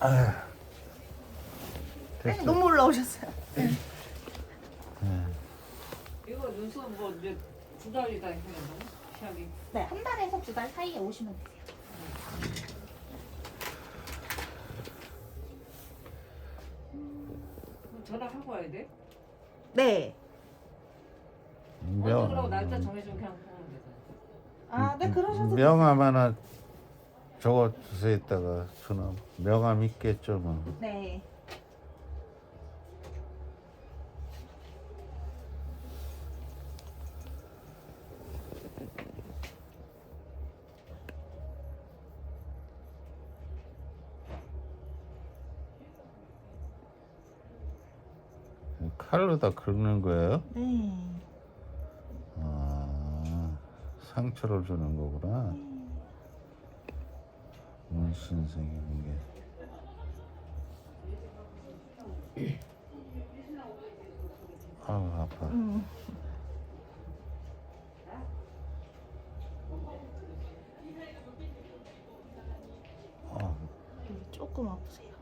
아휴. 네, 됐어. 너무 올라오셨어요. 이거 눈썹 뭐 이제 두 달이다 해야 되나? 시작이. 네, 한 달에서 두 달 사이에 오시면 되세요. 그럼 전화하고 와야 돼? 네. 언제 그러고 날짜 정해주면 그냥 보면 되잖아. 아, 네, 그러셔도 명함 하나 적어 주세요 있다가 전화 명함 있겠죠 뭐. 네. 칼로 다 긁는 거예요? 네. 아, 상처를 주는 거구나. 문신 생기는 게. 아우 아파. 음. 아, 조금 아프세요.